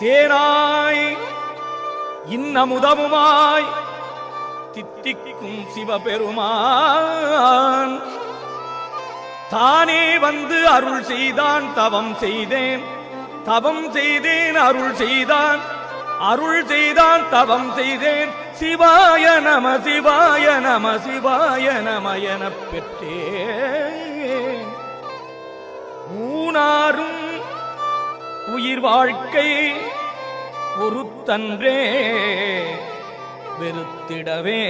தேனாய் இன்னமுதமுமாய் தித்திக்கும் சிவபெருமான். தானே வந்து அருள் செய்தான் தவம் செய்தேன். தவம் செய்தேன் அருள் செய்தான். அருள் செய்தான் தவம் செய்தேன். சிவாய நம சிவாய நம சிவாய நம பெற்றேன். உயிர் வாழ்க்கை ஒரு தன்றே வெறுத்திடவே.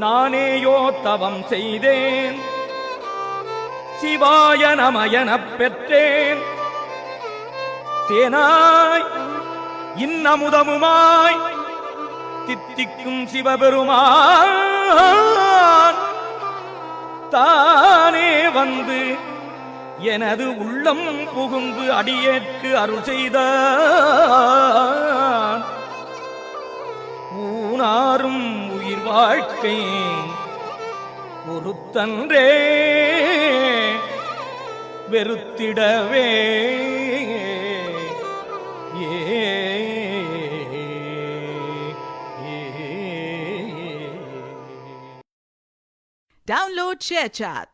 நானேயோ தவம் செய்தேன் சிவாய நமயனப் பெற்றேன். தேனாய் இன்னமுதமுமாய் தித்திக்கும் சிவபெருமான். எனது உள்ளம் புகுந்து அடியேற்கு அருள் செய்த ஊனாரும் உயிர் வாழ்க்கை ஒருத்தன்றே வெறுத்திடவே ஏ Download ShareChat.